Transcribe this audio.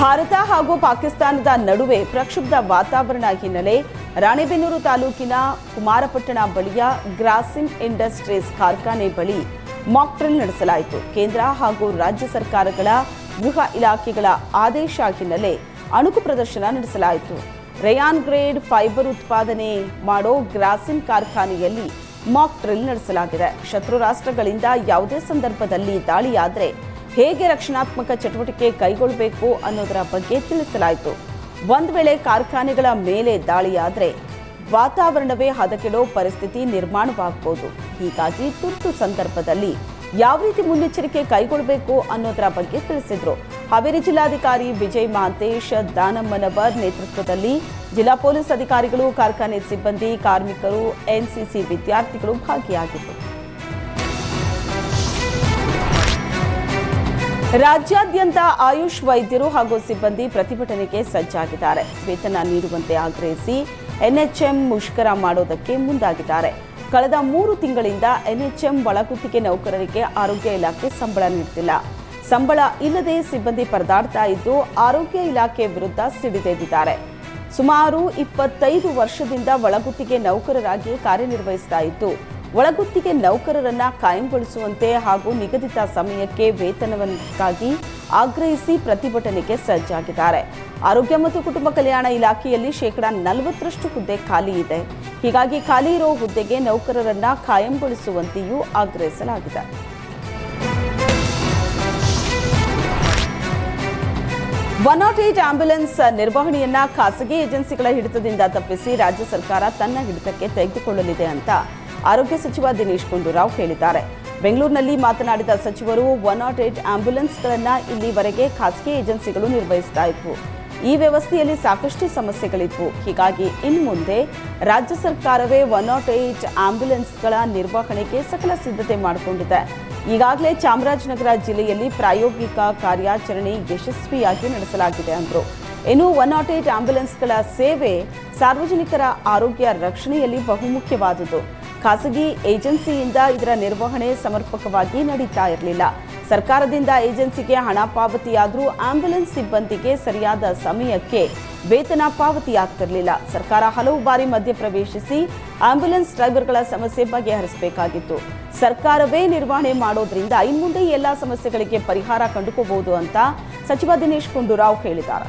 ಭಾರತ ಹಾಗೂ ಪಾಕಿಸ್ತಾನದ ನಡುವೆ ಪ್ರಕ್ಷುಬ್ಧ ವಾತಾವರಣ ಹಿನ್ನೆಲೆ ರಾಣೆಬೆನ್ನೂರು ತಾಲೂಕಿನ ಕುಮಾರಪಟ್ಟಣ ಬಳಿಯ ಗ್ರಾಸಿಮ್ ಇಂಡಸ್ಟ್ರೀಸ್ ಕಾರ್ಖಾನೆ ಬಳಿ ಮಾಕ್ ಡ್ರಿಲ್ ನಡೆಸಲಾಯಿತು. ಕೇಂದ್ರ ಹಾಗೂ ರಾಜ್ಯ ಸರ್ಕಾರಗಳ ಗೃಹ ಇಲಾಖೆಗಳ ಆದೇಶ ಹಿನ್ನೆಲೆ ಅಣುಕು ಪ್ರದರ್ಶನ ನಡೆಸಲಾಯಿತು. ರಯಾನ್ ಗ್ರೇಡ್ ಫೈಬರ್ ಉತ್ಪಾದನೆ ಮಾಡೋ ಗ್ರಾಸಿಮ್ ಕಾರ್ಖಾನೆಯಲ್ಲಿ ಮಾಕ್ ಡ್ರಿಲ್ ನಡೆಸಲಾಗಿದೆ. ಶತ್ರು ರಾಷ್ಟ್ರಗಳಿಂದ ಯಾವುದೇ ಸಂದರ್ಭದಲ್ಲಿ ದಾಳಿಯಾದರೆ ಹೇಗೆ ರಕ್ಷಣಾತ್ಮಕ ಚಟುವಟಿಕೆ ಕೈಗೊಳ್ಳಬೇಕು ಅನ್ನೋದರ ಬಗ್ಗೆ ತಿಳಿಸಲಾಯಿತು. ಒಂದು ವೇಳೆ ಕಾರ್ಖಾನೆಗಳ ಮೇಲೆ ದಾಳಿಯಾದರೆ ವಾತಾವರಣವೇ ಹದಗೆಡೋ ಪರಿಸ್ಥಿತಿ ನಿರ್ಮಾಣವಾಗಬಹುದು ಹೀಗಾಗಿ ತುರ್ತು ಸಂದರ್ಭದಲ್ಲಿ ಯಾವ ರೀತಿ ಮುನ್ನೆಚ್ಚರಿಕೆ ಕೈಗೊಳ್ಳಬೇಕು ಅನ್ನೋದರ ಬಗ್ಗೆ ತಿಳಿಸಿದ್ರು. ಹಾವೇರಿ ಜಿಲ್ಲಾಧಿಕಾರಿ ವಿಜಯ್ ಮಹಾಂತೇಶ್ ದಾನಮ್ಮನವರ್ ನೇತೃತ್ವದಲ್ಲಿ ಜಿಲ್ಲಾ ಪೊಲೀಸ್ ಅಧಿಕಾರಿಗಳು, ಕಾರ್ಖಾನೆ ಸಿಬ್ಬಂದಿ, ಕಾರ್ಮಿಕರು, ಎನ್ಸಿಸಿ ವಿದ್ಯಾರ್ಥಿಗಳು ಭಾಗಿಯಾಗಿದ್ದರು. ರಾಜ್ಯಾದ್ಯಂತ ಆಯುಷ್ ವೈದ್ಯರು ಹಾಗೂ ಸಿಬ್ಬಂದಿ ಪ್ರತಿಭಟನೆಗೆ ಸಜ್ಜಾಗಿದ್ದಾರೆ. ವೇತನ ನೀಡುವಂತೆ ಆಗ್ರಹಿಸಿ ಎನ್ಎಚ್ಎಂ ಮುಷ್ಕರ ಮಾಡೋದಕ್ಕೆ ಮುಂದಾಗಿದ್ದಾರೆ. ಕಳೆದ ಮೂರು ತಿಂಗಳಿಂದ ಎನ್ಎಚ್ಎಂ ಒಳಗುತ್ತಿಗೆ ನೌಕರರಿಗೆ ಆರೋಗ್ಯ ಇಲಾಖೆ ಸಂಬಳ ನೀಡುತ್ತಿಲ್ಲ. ಸಂಬಳ ಇಲ್ಲದೆ ಸಿಬ್ಬಂದಿ ಪರದಾಡ್ತಾ ಇದ್ದು ಆರೋಗ್ಯ ಇಲಾಖೆ ವಿರುದ್ಧ ಸಿಡಿದೆದ್ದಿದ್ದಾರೆ ಸುಮಾರು ಇಪ್ಪತ್ತೈದು ವರ್ಷದಿಂದ ಒಳಗುತ್ತಿಗೆ ನೌಕರರಾಗಿ ಕಾರ್ಯನಿರ್ವಹಿಸ್ತಾ ಇದ್ದು ಒಳಗುತ್ತಿಗೆ ನೌಕರರನ್ನ ಕಾಯಂಗೊಳಿಸುವಂತೆ ಹಾಗೂ ನಿಗದಿತ ಸಮಯಕ್ಕೆ ವೇತನವನ್ನಿಗಾಗಿ ಆಗ್ರಹಿಸಿ ಪ್ರತಿಭಟನೆಗೆ ಸಜ್ಜಾಗಿದ್ದಾರೆ. ಆರೋಗ್ಯ ಮತ್ತು ಕುಟುಂಬ ಕಲ್ಯಾಣ ಇಲಾಖೆಯಲ್ಲಿ ಶೇಕಡಾ ನಲವತ್ತರಷ್ಟು ಹುದ್ದೆ ಖಾಲಿ ಇದೆ. ಹೀಗಾಗಿ ಖಾಲಿ ಇರೋ ಹುದ್ದೆಗೆ ನೌಕರರನ್ನ ಕಾಯಂಗೊಳಿಸುವಂತೆಯೂ ಆಗ್ರಹಿಸಲಾಗಿದೆ. ಒನ್ ನಾಟ್ ಏಟ್ ಆಂಬ್ಯುಲೆನ್ಸ್ ನಿರ್ವಹಣೆಯನ್ನ ಖಾಸಗಿ ಏಜೆನ್ಸಿಗಳ ಹಿಡಿತದಿಂದ ತಪ್ಪಿಸಿ ರಾಜ್ಯ ಸರ್ಕಾರ ತನ್ನ ಹಿಡಿತಕ್ಕೆ ತೆಗೆದುಕೊಳ್ಳಲಿದೆ ಅಂತ ಆರೋಗ್ಯ ಸಚಿವ ದಿನೇಶ್ ಗುಂಡೂರಾವ್ ಹೇಳಿದ್ದಾರೆ. ಬೆಂಗಳೂರಿನಲ್ಲಿ ಮಾತನಾಡಿದ ಸಚಿವರು, ಒನ್ ನಾಟ್ ಏಟ್ ಆಂಬ್ಯುಲೆನ್ಸ್ಗಳನ್ನು ಇಲ್ಲಿವರೆಗೆ ಖಾಸಗಿ ಏಜೆನ್ಸಿಗಳು ನಿರ್ವಹಿಸ್ತಾ ಇದ್ವು. ಈ ವ್ಯವಸ್ಥೆಯಲ್ಲಿ ಸಾಕಷ್ಟು ಸಮಸ್ಯೆಗಳಿದ್ವು. ಹೀಗಾಗಿ ಇನ್ನು ಮುಂದೆ ರಾಜ್ಯ ಸರ್ಕಾರವೇ ಒನ್ ನಾಟ್ ಏಟ್ ಆಂಬ್ಯುಲೆನ್ಸ್ಗಳ ನಿರ್ವಹಣೆಗೆ ಸಕಲ ಸಿದ್ಧತೆ ಮಾಡಿಕೊಂಡಿದೆ. ಈಗಾಗಲೇ ಚಾಮರಾಜನಗರ ಜಿಲ್ಲೆಯಲ್ಲಿ ಪ್ರಾಯೋಗಿಕ ಕಾರ್ಯಾಚರಣೆ ಯಶಸ್ವಿಯಾಗಿ ನಡೆಸಲಾಗಿದೆ ಅಂದರು. ಇನ್ನು ಒನ್ ನಾಟ್ ಏಟ್ ಆಂಬ್ಯುಲೆನ್ಸ್ಗಳ ಸೇವೆ ಸಾರ್ವಜನಿಕರ ಆರೋಗ್ಯ ರಕ್ಷಣೆಯಲ್ಲಿ ಬಹುಮುಖ್ಯವಾದುದು. ಖಾಸಗಿ ಏಜೆನ್ಸಿಯಿಂದ ಇದರ ನಿರ್ವಹಣೆ ಸಮರ್ಪಕವಾಗಿ ನಡೀತಾ ಇರಲಿಲ್ಲ. ಸರ್ಕಾರದಿಂದ ಏಜೆನ್ಸಿಗೆ ಹಣ ಪಾವತಿಯಾದರೂ ಆಂಬ್ಯುಲೆನ್ಸ್ ಸಿಬ್ಬಂದಿಗೆ ಸರಿಯಾದ ಸಮಯಕ್ಕೆ ವೇತನ ಪಾವತಿಯಾಗ್ತಿರಲಿಲ್ಲ. ಸರ್ಕಾರ ಹಲವು ಬಾರಿ ಮಧ್ಯಪ್ರವೇಶಿಸಿ ಆಂಬ್ಯುಲೆನ್ಸ್ ಡ್ರೈವರ್ಗಳ ಸಮಸ್ಯೆ ಬಗೆಹರಿಸಬೇಕಾಗಿತ್ತು. ಸರ್ಕಾರವೇ ನಿರ್ವಹಣೆ ಮಾಡೋದ್ರಿಂದ ಇನ್ಮುಂದೆ ಎಲ್ಲ ಸಮಸ್ಯೆಗಳಿಗೆ ಪರಿಹಾರ ಕಂಡುಕೋಬಹುದು ಅಂತ ಸಚಿವ ದಿನೇಶ್ ಗುಂಡೂರಾವ್ ಹೇಳಿದ್ದಾರೆ.